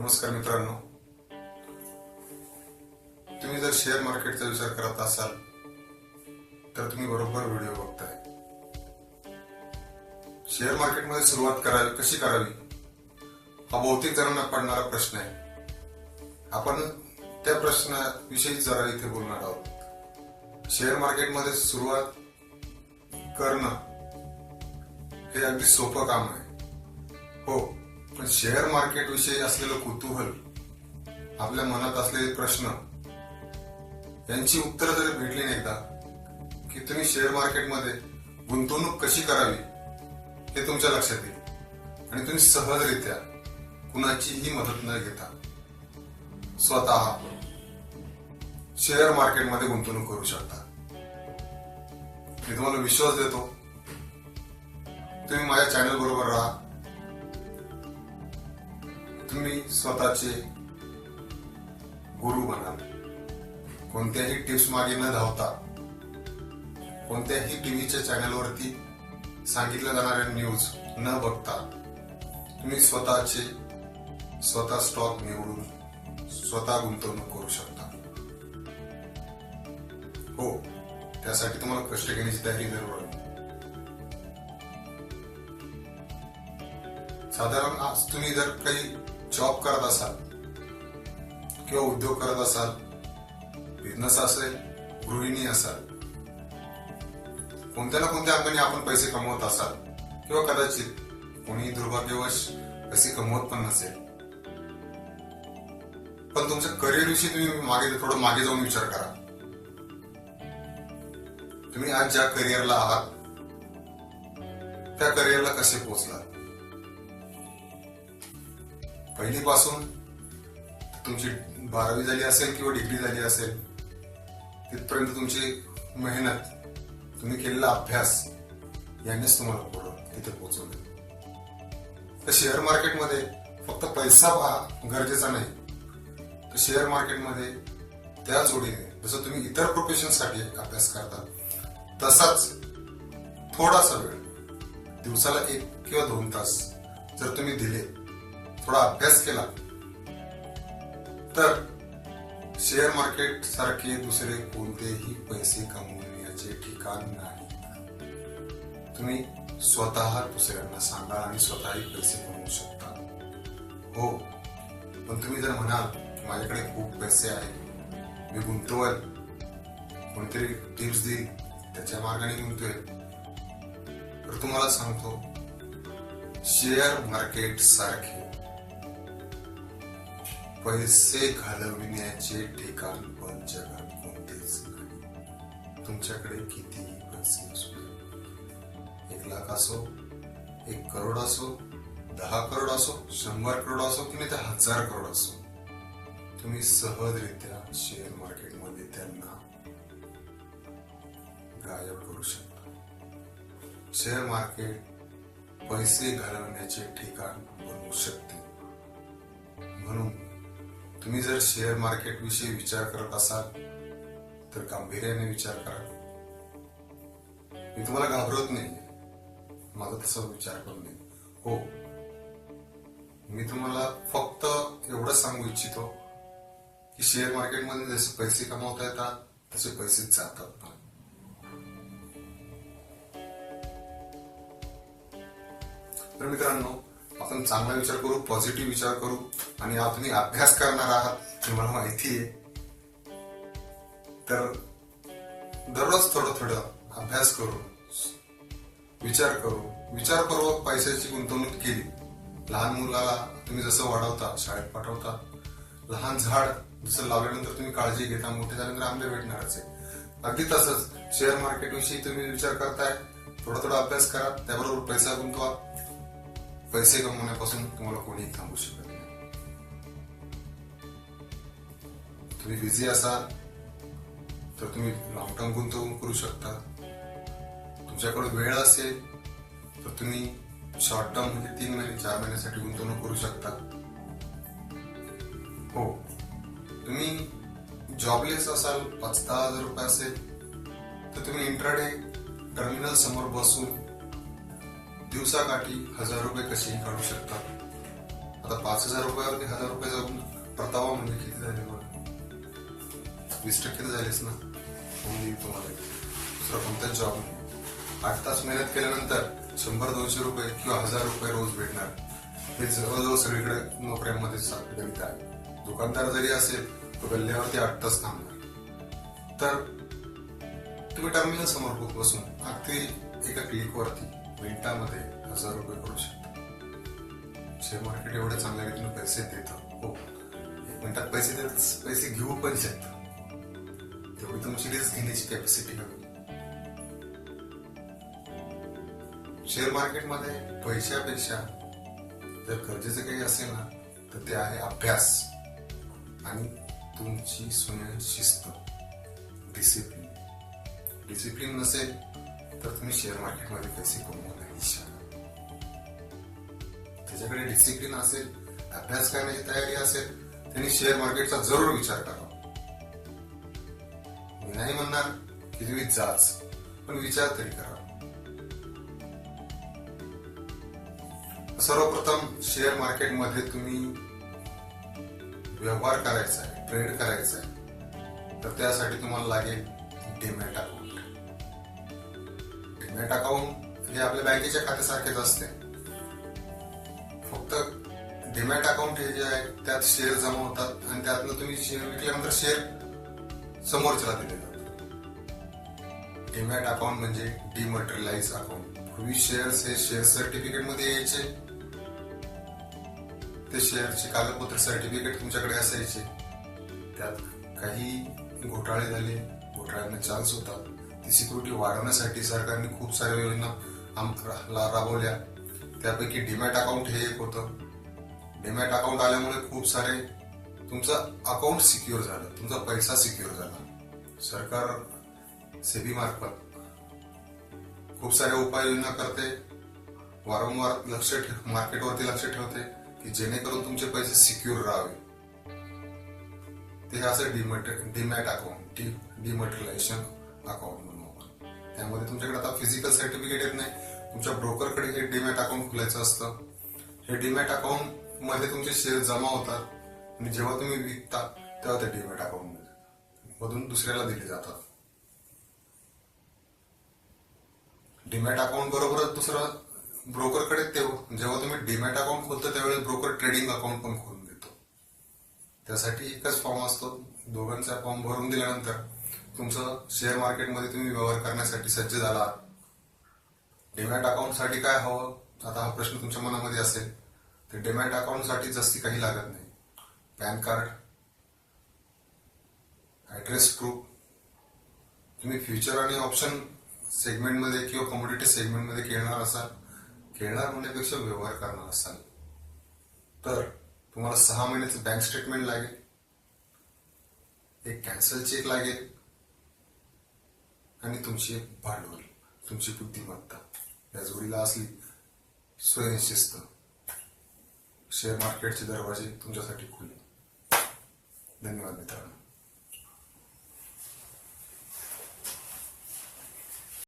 नमस्कार मित्रांनो. तुम्ही जर शेअर मार्केटचा विचार करत असाल तर तुम्ही बरोबर व्हिडिओ बघताय. शेअर मार्केटमध्ये सुरुवात करावी कशी करावी? हा बहुतेक जणांना पडणारा प्रश्न आहे. आपण त्या प्रश्नाविषयी जरा इथे बोलणार आहोत. शेअर मार्केटमध्ये सुरुवात करणं हे अगदी सोपं काम आहे. हो पण शेअर मार्केट विषयी असलेलं कुतूहल आपल्या मनात असलेले प्रश्न यांची उत्तरं जरी भेटली नाही एकदा की तुम्ही शेअर मार्केटमध्ये गुंतवणूक कशी करावी हे तुमच्या लक्षात येईल. आणि तुम्ही सहजरित्या कुणाचीही मदत न घेता स्वतः शेअर मार्केटमध्ये गुंतवणूक करू शकता. मी तुम्हाला विश्वास देतो. तुम्ही माझ्या चॅनल बरोबर राहा. तुम्ही स्वतःचे गुरु बनाल. कोणत्याही टिप्स मागे न धावता कोणत्याही टीव्हीच्या चॅनलवरती सांगितल्या जाणाऱ्या न्यूज न बघता तुम्ही स्वतःचे स्वतः स्टॉक निवडून स्वतः गुंतवणूक करू शकता. हो त्यासाठी तुम्हाला कष्ट घेण्याची तयारी जरूर साधारण आज तुम्ही जर काही जॉब करत असाल किंवा उद्योग करत असाल बिझनेस असेल गृहिणी असाल कोणत्या ना कोणत्या अंगाने आपण पैसे कमवत असाल किंवा कदाचित कोणी दुर्भाग्यवश पैसे कमवत पण नसेल. पण तुमच्या करिअर विषयी तुम्ही मागे थोडं मागे जाऊन विचार करा. तुम्ही आज ज्या करिअरला आहात त्या करिअरला कसे पोहोचलात? पहिलीपासून तुमची बारावी झाली असेल किंवा डिग्री झाली असेल तिथपर्यंत तुमची मेहनत तुम्ही केलेला अभ्यास यांनीच तुम्हाला पुढं तिथे पोहोचवलं. तर शेअर मार्केटमध्ये फक्त पैसा पहा गरजेचा नाही. तर शेअर मार्केटमध्ये त्या जोडीने जसं तुम्ही इतर प्रोफेशनसाठी अभ्यास करता तसाच थोडासा वेळ दिवसाला एक किंवा दोन तास जर तुम्ही दिले थोडा अभ्यास केला तर शेअर मार्केट सारखे दुसरे कोणतेही पैसे कमवण्याचे ठिकाण नाही. तुम्ही स्वतः दुसऱ्यांना सांगा आणि स्वतःही पैसे कमवू शकता. हो पण तुम्ही जर म्हणाल माझ्याकडे खूप पैसे आहेत मी गुंतवल कोणतरी टिप्स देईल त्याच्या मार्गाने गुंतवेल. तर तुम्हाला सांगतो शेअर मार्केट सारखे पैसे घालविण्याचे ठिकाण पण जगात कोणतेच नाही. तुमच्याकडे कितीही पैसे असू दे. एक लाख असो एक करोड असो दहा करोड असो शंभर करोड असो की नाही तर हजार करोड असो तुम्ही सहजरित्या शेअर मार्केटमध्ये त्यांना गायब करू शकता. शेअर मार्केट पैसे घालवण्याचे ठिकाण बनवू शकते. म्हणून तुम्ही जर शेअर मार्केट विषयी विचार करत असाल तर गांभीर्याने विचार करा. मी तुम्हाला घाबरत नाही माझा तसा विचार करून नाही. हो. मी तुम्हाला फक्त एवढं सांगू इच्छितो की शेअर मार्केटमध्ये जसे पैसे कमावता येतात तसे पैसे जातात पण. तर मित्रांनो आपण चांगला विचार करू पॉझिटिव्ह विचार करू आणि आज तुम्ही अभ्यास करणार आहात हे मला माहिती आहे. तर दररोज थोडं थोडं अभ्यास करू विचार करू. विचारपूर्वक पैशाची गुंतवणूक केली. लहान मुलाला तुम्ही जसं वाढवता शाळेत पाठवता. लहान झाड जसं लावल्यानंतर तुम्ही काळजी घेता मोठे झाल्यानंतर आंबे भेटणारच आहे. अगदी तसंच शेअर मार्केट विषयी तुम्ही विचार करताय थोडा थोडा अभ्यास करा त्याबरोबर पैसा गुंतवा. पैसे कमवण्यापासून तुम्हाला कोणी थांबू शकत नाही तुम्ही बिझी असाल तर तुम्ही लॉंग टर्म गुंतवणूक करू शकता तुमच्याकडे वेळ असेल तर तुम्ही शॉर्ट टर्म म्हणजे तीन महिने चार महिन्यासाठी गुंतवणूक करू शकता हो तुम्ही जॉबलेस असाल पाच दहा हजार रुपये असेल तर तुम्ही इंट्राडे टर्मिनल समोर बसून दिवसाकाठी हजार रुपये कसे काढू शकता आता पाच हजार रुपयावरती हजार रुपये जाऊन परतावा म्हणजे किती झाले वीस टक्के तर झालेच ना. होऊन येईल तुम्हाला. दुसरा कोणताच जॉब नाही. आठ तास मेहनत केल्यानंतर शंभर दोनशे रुपये किंवा हजार रुपये रोज भेटणार. हे जवळजवळ सगळीकडे नोकऱ्यांमध्ये गणित आहे दुकानदार जरी असेल तो गल्ल्यावरती आठ तास थांबणार. तर तुम्ही टर्मिनल समोर बसून अगदी एका क्लिकवरती मिनिटामध्ये हजार रुपये करू शकतो. शेअर मार्केट एवढ्या चांगल्या रीतीनं पैसे देतं. हो. एक मिनिटात पैसे देत पैसे घेऊ पण शकतात तेवढी तुमची रिस्क घेण्याची कॅपॅसिटी हवी शेअर मार्केटमध्ये पैशापेक्षा जर गरजेचं काही असेल ना तर ते आहे अभ्यास. आणि तुमची स्वयंशिस्त. डिसिप्लिन डिसिप्लिन नसेल तर तुम्ही शेअर मार्केटमध्ये पैसे कमवू नाही त्याच्याकडे डिसिप्लिन असेल अभ्यास करण्याची तयारी असेल त्यांनी शेअर मार्केटचा जरूर विचार करावा मी नाही म्हणणार की तुम्ही जाच पण विचार तरी करा सर्वप्रथम शेअर मार्केटमध्ये तुम्ही व्यवहार करायचा आहे ट्रेड करायचा आहे तर त्यासाठी तुम्हाला लागेल डिमॅट अकाउंट डीमॅट अकाउंट हे आपल्या बँकेच्या खात्यासारखेच असते. फक्त डीमॅट अकाउंट हे जे आहे त्यात शेअर जमा होतात आणि त्यातनं तुम्ही शेअर विकल्यानंतर शेअर समोरच्याला दिले जातात. डीमॅट अकाउंट म्हणजे डिमटेरियलाइज अकाउंट पूर्वी शेअर्स हे शेअर सर्टिफिकेटमध्ये यायचे. ते शेअरचे कागदपत्र सर्टिफिकेट तुमच्याकडे असायचे. त्यात काही घोटाळे झाले घोटाळ्यांना चान्स होता. ती सिक्युरिटी वाढवण्यासाठी सरकारने खूप साऱ्या योजना आम- राबवल्या. त्यापैकी डीमॅट अकाउंट हे एक होतं. डीमॅट अकाउंट आल्यामुळे खूप सारे तुमचं अकाउंट सिक्युअर झालं. तुमचा पैसा सिक्युअर झाला. सरकार सेबी मार्फत खूप साऱ्या उपाययोजना करते. वारंवार लक्ष मार्केटवरती लक्ष ठेवते की जेणेकरून तुमचे पैसे सिक्युअर राहावे. ते असं demat demat account D dematerialisation account त्यामध्ये तुमच्याकडे आता फिजिकल सर्टिफिकेट येत नाही. तुमच्या ब्रोकरकडे हे डिमॅट अकाउंट खोलायचं असतं. हे डिमॅट अकाउंटमध्ये तुमचे शेअर जमा होतात. आणि जेव्हा तुम्ही विकता तेव्हा ते डिमॅट अकाउंट मधून दुसऱ्याला दिले जातात. डीमॅट अकाउंट बरोबरच दुसरं ब्रोकरकडे तेव्हा जेव्हा तुम्ही डीमॅट अकाउंट खोलता त्यावेळेस ब्रोकर ट्रेडिंग अकाउंट पण खोलून देतो. त्यासाठी एकच फॉर्म असतो. दोघांचा फॉर्म भरून दिल्यानंतर. तुमचं शेअर मार्केटमध्ये तुम्ही व्यवहार करण्यासाठी सज्ज झाला. डीमॅट अकाउंटसाठी काय हवं? आता हा प्रश्न तुमच्या मनामध्ये असेल. तर डेमॅट अकाउंटसाठी जास्ती काही लागत नाही. पॅन कार्ड ॲड्रेस प्रूफ तुम्ही फ्युचर आणि ऑप्शन सेगमेंटमध्ये किंवा कमोडिटी सेगमेंटमध्ये खेळणार असाल. खेळणार म्हणण्यापेक्षा व्यवहार करणार असाल. तर तुम्हाला सहा महिन्याचं बँक स्टेटमेंट लागेल. एक कॅन्सल चेक लागेल. आणि तुमची एक भांडवल तुमची बुद्धिमत्ता. या जोडीला असली स्वयंशिस्त. शेअर मार्केटचे दरवाजे तुमच्यासाठी खुले. धन्यवाद मित्रांनो.